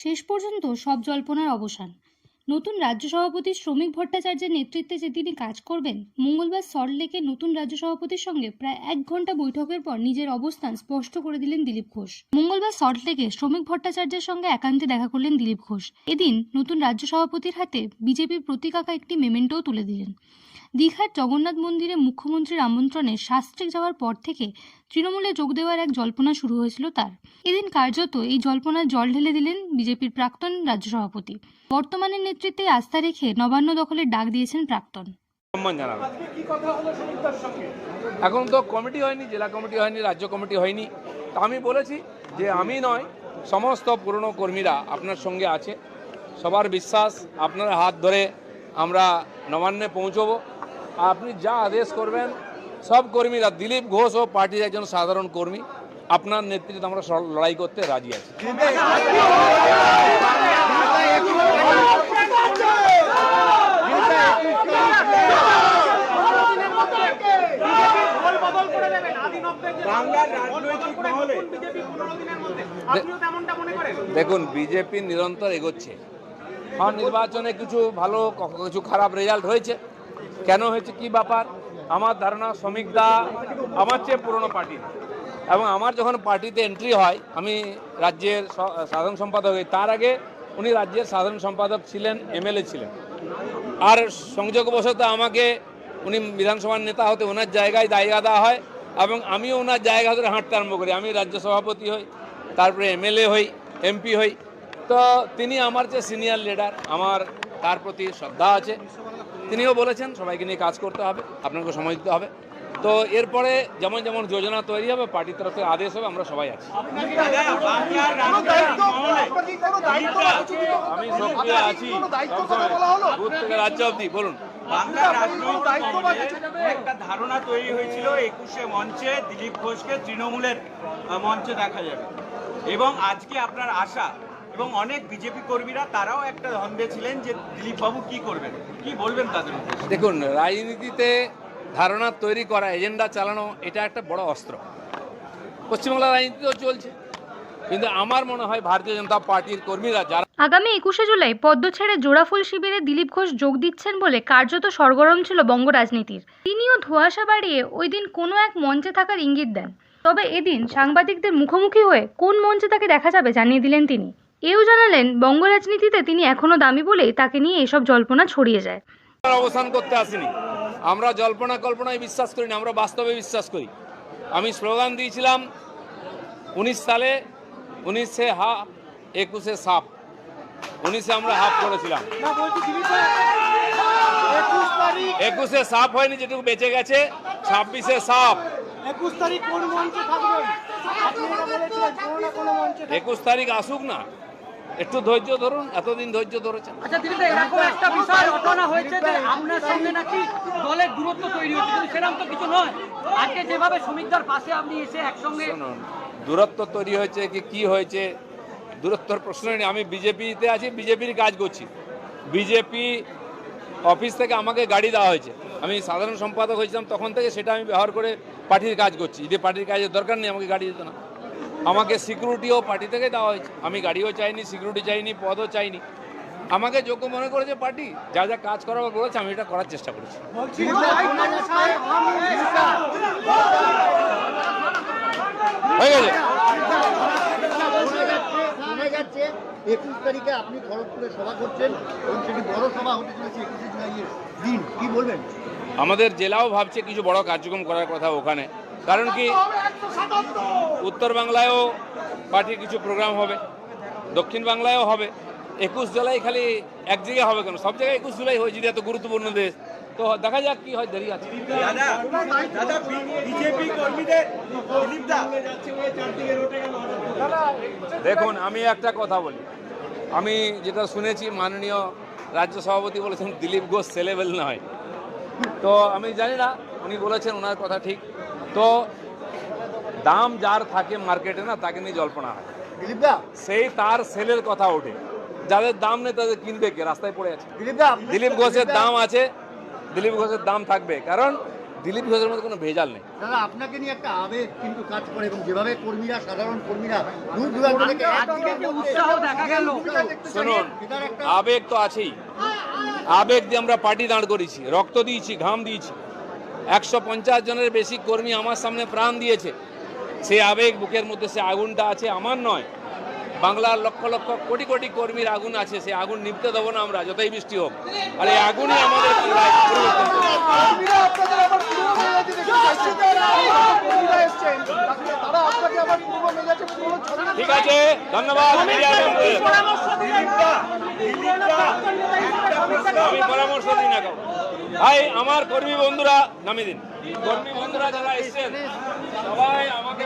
শেষ পর্যন্ত সব জল্পনার অবসান। নতুন রাজ্য সভাপতি শ্রমিক ভট্টাচার্যের নেতৃত্বে যে তিনি কাজ করবেন, মঙ্গলবার সল্টলেকে নতুন রাজ্য সভাপতির সঙ্গে প্রায় এক ঘণ্টা বৈঠকের পর নিজের অবস্থান স্পষ্ট করে দিলেন দিলীপ ঘোষ। মঙ্গলবার সল্টলেকে শ্রমিক ভট্টাচার্যের সঙ্গে একান্তে দেখা করলেন দিলীপ ঘোষ। এদিন নতুন রাজ্য সভাপতির হাতে বিজেপির প্রতীক আঁকা একটি মেমেন্টোও তুলে দিলেন। দীঘার জগন্নাথ মন্দিরে মুখ্যমন্ত্রীর আমন্ত্রণে শাস্ত্রিক যাওয়ার পর থেকে তৃণমূলে যোগ দেওয়ার এক জল্পনা শুরু হয়েছিল তার। এদিন কার্যত এই জল্পনার জল ঢেলে দিলেন বিজেপির প্রাক্তন রাজ্য সভাপতি। বর্তমানের নেতৃত্বে আস্থা রেখে নবান্ন দখলের ডাক দিয়েছেন প্রাক্তন। এখন তো কমিটি হয়নি, জেলা কমিটি হয়নি, রাজ্য কমিটি হয়নি। আমি বলেছি যে আমি নয়, সমস্ত পুরনো কর্মীরা আপনার সঙ্গে আছে। সবার বিশ্বাস, আপনার হাত ধরে আমরা নবান্নে পৌঁছবো। আপনি যা আদেশ করবেন সব কর্মীরা দিলীপ ঘোষ ও পার্টির একজন সাধারণ কর্মী আপনার নেতৃত্বে আমরা লড়াই করতে রাজি আছি। দেখুন বিজেপি নিরন্তর এগোচ্ছে। হ্যাঁ নির্বাচনে কিছু ভালো কিছু খারাপ রেজাল্ট হয়েছে। কেন হয়েছে? কি ব্যাপার? আমার ধারণা শ্রমিকদা আমার চেয়ে পুরনো পার্টি। এবং আমার যখন পার্টিতে এন্ট্রি হয়, আমি রাজ্যের সাধারণ সম্পাদক হই, তার আগে উনি রাজ্যের সাধারণ সম্পাদক ছিলেন, এমএলএ ছিলেন। আর সংযোগবশত আমাকে উনি বিধানসভার নেতা হতে ওনার জায়গায় জায়গা দেওয়া হয়, এবং আমিও ওনার জায়গা ধরে হাঁটতে আরম্ভ করি। আমি রাজ্য সভাপতি হই, তারপরে এমএলএ হই, এমপি হই। তো তিনি আমার যে সিনিয়র লিডার আমার তার প্রতি শ্রদ্ধা আছে। তিনিও বলেছেন সবাইকে নিয়ে কাজ করতে হবে আপনাকে সময় দিতে হবে। তো এরপরে যেমন যেমন যোজনা তৈরি হবে পার্টির তরফ থেকে আদেশ হবে আমরা সবাই আছি। আমি সক্রিয় আছি। বুথ থেকে রাজ্য অবধি বলুন। একটা ধারণা তৈরি হয়েছিল একুশে মঞ্চে দিলীপ ঘোষকে তৃণমূলের মঞ্চে দেখা যাবে। এবং আজকে আপনার আশা এবং অনেক বিজেপি কর্মীরা তারাও একটা ধন্দে ছিলেন যে দিলীপ বাবু কি করবেন? কি বলবেন তাদের দেখুন রাজনীতিতে ধারণা তৈরি করা এজেন্ডা চালানো এটা একটা বড় অস্ত্র। পশ্চিমবাংলার রাজনীতিতেও চলছে। কিন্তু আমার মনে হয় ভারতীয় জনতা পার্টির কর্মীরা যারা আগামী একুশে জুলাই পদ্ম ছেড়ে জোড়াফুল শিবিরে দিলীপ ঘোষ যোগ দিচ্ছেন বলে কার্যত সরগরম ছিল বঙ্গ রাজনীতির। তিনিও ধোঁয়াশা বাড়িয়ে ওই দিন কোনো এক মঞ্চে থাকার ইঙ্গিত দেন। তবে এদিন সাংবাদিকদের মুখোমুখি হয়ে কোন মঞ্চে তাকে দেখা যাবে জানিয়ে দিলেন তিনি। এও জানালেন বঙ্গ রাজনীতিতে তিনি এখনও দামি বলেই তাকে নিয়ে এসব জল্পনা ছড়িয়ে যায়। অবস্থান করতে আসিনি। আমরা জল্পনা কল্পনায় বিশ্বাস করি না আমরা বাস্তবে বিশ্বাস করি। আমি স্লোগান দিয়েছিলাম উনিশ সালে উনিশে হাফ একুশে সাপ। উনিশে আমরা হাফ করেছিলাম। একুশে সাপ হয়নি যেটুকু বেঁচে গেছে ছাব্বিশে সাপ। একুশ তারিখ আসুক না। একটু ধৈর্য ধরুন এতদিন ধৈর্য ধরেছেন। আচ্ছা দিদিদা এরকম একটা বিষয় ঘটনা হয়েছে যে আপনার সঙ্গে নাকি দলের দূরত্ব তৈরি হচ্ছে কিন্তু সেরকম তো কিছু নয়। আজকে যেভাবে শ্রমিকদার পাশে আপনি এসে একসঙ্গে দূরত্ব তৈরি হয়েছে কি কি হয়েছে? দূরত্বর প্রশ্ন নেই আমি বিজেপিতে আছি বিজেপির কাজ করছি। বিজেপি অফিস থেকে আমাকে গাড়ি দেওয়া হয়েছে। আমি সাধারণ সম্পাদক হয়েছিলাম তখন থেকে সেটা আমি ব্যবহার করে পার্টির কাজ করছি। যে পার্টির কাজের দরকার নেই আমাকে গাড়ি দিত না। আমাকে সিকিউরিটিও পার্টি থেকে দেওয়া হয়েছে। আমি গাড়িও চাইনি সিকিউরিটি চাইনি পদও চাইনি। আমাকে যোগ্য মনে করেছে পার্টি যা যা কাজ করা করেছে আমি এটা করার চেষ্টা করেছি। হয়ে গেছে? একুশ তারিখে আপনি খড়গপুরে সভা করছেন এবং সেটি বড় সভা হতে চলেছে একুশে জুলাইয়ের দিন। কি বলবেন? আমাদের জেলাও ভাবছে কিছু বড় কার্যক্রম করার কথা ওখানে। কারণ কি উত্তর বাংলায়ও পার্টির কিছু প্রোগ্রাম হবে দক্ষিণ বাংলায়ও হবে একুশ জুলাই খালি এক জায়গায় হবে কেন? সব জায়গায় একুশ জুলাই হয়েছে এত গুরুত্বপূর্ণ দেশ। তো দেখা যাক কি হয় দেরি আছে। দেখুন আমি একটা কথা বলি। আমি যেটা শুনেছি মাননীয় রাজ্য সভাপতি বলেছেন দিলীপ ঘোষ সেলেবেল নয়। তো আমি জানি না উনি বলেছেন ওনার কথা ঠিক। তো দাম যার থাকে মার্কেটে না তাকে নিয়ে জল্পনা হয়। সেই তার সেলের কথা ওঠে। যাদের দাম নেই তাদের কিনবে কে? রাস্তায় পড়ে আছে। দিলীপ ঘোষের দাম আছে। দিলীপ ঘোষের দাম থাকবে। কারণ দিলীপ ঘোষের মধ্যে কোনো ভেজাল নেই। দাদা আপনাকে নিয়ে একটা আবেগ কিন্তু কাজ করে এবং যেভাবে কর্মীরা সাধারণ কর্মীরা দূর দূরান্ত থেকে উৎসাহ দেখা গেল। শুনুন আবেগ তো আছেই। আবেগ দিয়ে আমরা পার্টি দাঁড় করেছি রক্ত দিয়েছি ঘাম দিয়েছি। একশো পঞ্চাশ জনের বেশি কর্মী আমার সামনে প্রাণ দিয়েছে। সেই আবেগ বুকের মধ্যে সে আগুনটা আছে আমার নয়। বাংলার লক্ষ লক্ষ কোটি কোটি কর্মীর আগুন আছে সে আগুন নিভতে দেবো না আমরা যতই বৃষ্টি হোক। আর এই আগুনই আমাদের। ঠিক আছে ধন্যবাদ আমি পরামর্শ দিই না কাউকে। ভাই আমার কর্মী বন্ধুরা নামিয়ে দিন। কর্মী বন্ধুরা যারা এসছেন সবাই আমাকে